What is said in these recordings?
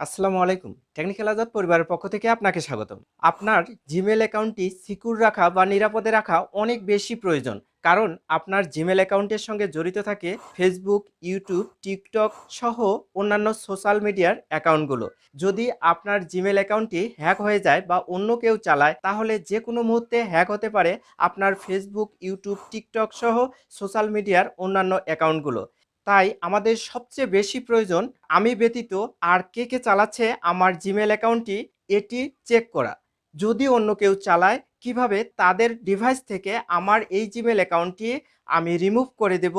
আসসালামু আলাইকুম। টেকনিক্যাল আজাদ পরিবারের পক্ষ থেকে আপনাকে স্বাগতম। আপনার জিমেল অ্যাকাউন্টটি সিকিউর রাখা বা নিরাপদে রাখা অনেক বেশি প্রয়োজন। কারণ আপনার জিমেল অ্যাকাউন্টের সঙ্গে জড়িত থাকে ফেসবুক ইউটিউব টিকটক সহ অন্যান্য সোশ্যাল মিডিয়ার অ্যাকাউন্টগুলো। যদি আপনার জিমেল অ্যাকাউন্টটি হ্যাক হয়ে যায় বা অন্য কেউ চালায়, তাহলে যে কোনো মুহূর্তে হ্যাক হতে পারে আপনার ফেসবুক ইউটিউব টিকটক সহ সোশ্যাল মিডিয়ার অন্যান্য অ্যাকাউন্টগুলো। তাই আমাদের সবচেয়ে বেশি প্রয়োজন আমি ব্যতীত আর কে কে চালাচ্ছে আমার জিমেল অ্যাকাউন্টটি এটি চেক করা। যদি অন্য কেউ চালায়, কীভাবে তাদের ডিভাইস থেকে আমার এই জিমেল অ্যাকাউন্টটি আমি রিমুভ করে দেব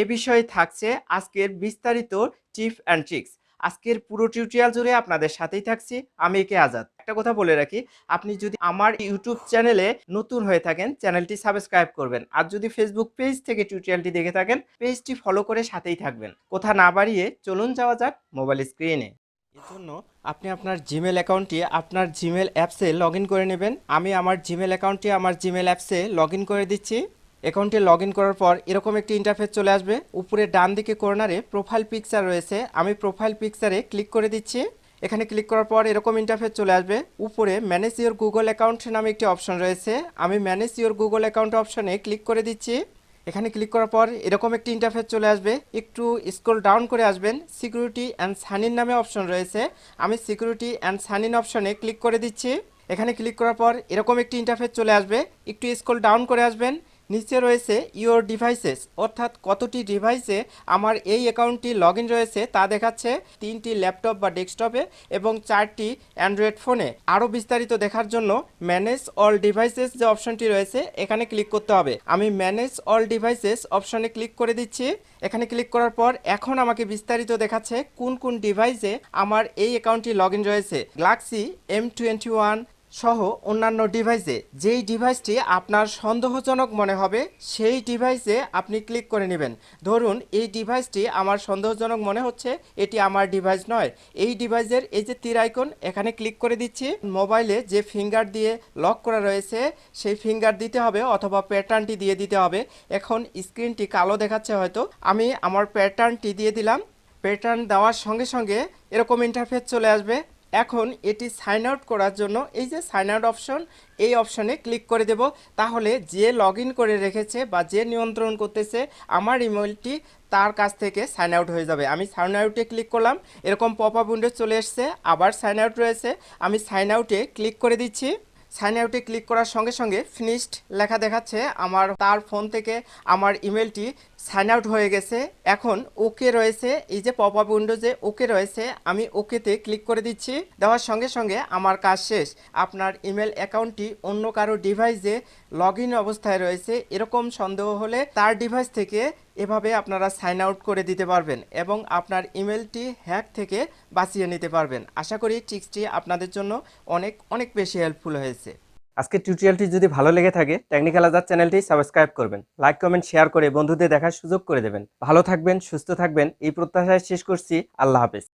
এ বিষয়ে থাকছে আজকের বিস্তারিত টিপ অ্যান্ড ট্রিক্স। আজকের পুরো টিউটোরিয়াল জুড়ে আপনাদের সাথেই থাকছি, আমি একে আজাদ। একটা কথা বলে রাখি, আপনি যদি আমার ইউটিউব চ্যানেলে নতুন হয়ে থাকেন চ্যানেলটি সাবস্ক্রাইব করবেন। আর যদি ফেসবুক পেজ থেকে টিউটোরিয়ালটি দেখে থাকেন পেজটি ফলো করে সাথেই থাকবেন। কথা না বাড়িয়ে চলুন যাওয়া যাক মোবাইল স্ক্রিনে এর জন্য আপনি আপনার জিমেল অ্যাকাউন্টটি আপনার জিমেল অ্যাপসে লগ করে নেবেন। আমি আমার জিমেল অ্যাকাউন্টটি আমার জিমেল অ্যাপসে লগ করে দিচ্ছি। অ্যাকাউন্টে লগ করার পর এরকম একটি ইন্টারফেস চলে আসবে। উপরে ডান দিকে কর্নারে প্রোফাইল পিকচার রয়েছে। আমি প্রোফাইল পিকচারে ক্লিক করে দিচ্ছি। এখানে ক্লিক করার পর এরকম ইন্টারফেস চলে আসবে। উপরে ম্যানেজ ইওর গুগল অ্যাকাউন্ট নামে একটি অপশন রয়েছে। আমি ম্যানেজ ইওর গুগল অ্যাকাউন্ট অপশনে ক্লিক করে দিচ্ছি। এখানে ক্লিক করার পর এরকম একটি ইন্টারফেস চলে আসবে। একটু স্ক্রল ডাউন করে আসবেন। সিকিউরিটি অ্যান্ড সাইন ইন নামে অপশন রয়েছে। আমি সিকিউরিটি অ্যান্ড সাইন ইন অপশনে ক্লিক করে দিচ্ছি। এখানে ক্লিক করার পর এরকম একটি ইন্টারফেস চলে আসবে। একটু স্ক্রল ডাউন করে আসবেন। নিচে রয়েছে ইওর ডিভাইসেস অর্থাৎ কতটি ডিভাইসে আমার এই অ্যাকাউন্টটি লগ রয়েছে তা দেখাচ্ছে, তিনটি ল্যাপটপ বা ডেস্কটপে এবং চারটি অ্যান্ড্রয়েড ফোনে আরও বিস্তারিত দেখার জন্য ম্যানেজ অল ডিভাইসেস যে অপশনটি রয়েছে, এখানে ক্লিক করতে হবে। আমি ম্যানেজ অল ডিভাইসেস অপশনে ক্লিক করে দিচ্ছি। এখানে ক্লিক করার পর এখন আমাকে বিস্তারিত দেখাচ্ছে কোন কোন ডিভাইসে আমার এই অ্যাকাউন্টটি লগ রয়েছে। গ্লাক্সি এম টোয়েন্টি ওয়ান সহ অন্যান্য ডিভাইসে যেই ডিভাইসটি আপনার সন্দেহজনক মনে হবে, সেই ডিভাইসে আপনি ক্লিক করে নেবেন। ধরুন, এই ডিভাইসটি আমার সন্দেহজনক মনে হচ্ছে, এটি আমার ডিভাইস নয়। এই ডিভাইসের এই যে তীর আইকন এখানে ক্লিক করে দিচ্ছি। মোবাইলে যে ফিঙ্গার দিয়ে লক করা রয়েছে, সেই ফিঙ্গার দিতে হবে অথবা প্যাটার্নটি দিয়ে দিতে হবে। এখন স্ক্রিনটি কালো দেখাচ্ছে হয়তো। আমি আমার প্যাটার্নটি দিয়ে দিলাম। প্যাটার্ন দেওয়ার সঙ্গে সঙ্গে এরকম ইন্টারফেস চলে আসবে। এখন এটি সাইন আউট করার জন্য এই যে সাইন আউট অপশন এই অপশনে ক্লিক করে দেব। তাহলে যে লগ করে রেখেছে বা যে নিয়ন্ত্রণ করতেছে, আমার ইমেলটি তার কাছ থেকে সাইন আউট হয়ে যাবে। আমি সাইন আউটে ক্লিক করলাম, এরকম পপ আপ উইন্ডো চলে এসছে, আবার সাইন আউট রয়েছে। আমি সাইন আউটে ক্লিক করে দিচ্ছি। সাইন আউটে ক্লিক করার সঙ্গে সঙ্গে ফিনিশড লেখা দেখাচ্ছে। আমার, তার ফোন থেকে আমার ইমেলটি সাইন আউট হয়ে গেছে। এখন ওকে রয়েছে। এই যে পপ আপ উইন্ডোজে ওকে রয়েছে, আমি ওকেতে ক্লিক করে দিচ্ছি। দেওয়ার সঙ্গে সঙ্গে আমার কাজ শেষ। আপনার ইমেল অ্যাকাউন্টটি অন্য কারও ডিভাইসে লগ অবস্থায় রয়েছে। এরকম সন্দেহ হলে তার ডিভাইস থেকে এভাবে আপনারা সাইন আউট করে দিতে পারবেন এবং আপনার ইমেলটি হ্যাক থেকে বাঁচিয়ে নিতে পারবেন। আশা করি টিক্সটি আপনাদের জন্য অনেক অনেক বেশি হেল্পফুল হয়েছে। আজকে টিউটোরিয়ালটি যদি ভালো লেগে থাকে টেকনিক্যাল আজাদ চ্যানেলটি সাবস্ক্রাইব করবেন লাইক কমেন্ট শেয়ার করে বন্ধুদের দেখার সুযোগ করে দেবেন। ভালো থাকবেন, সুস্থ থাকবেন, এই প্রত্যাশায় শেষ করছি। আল্লাহ হাফেজ।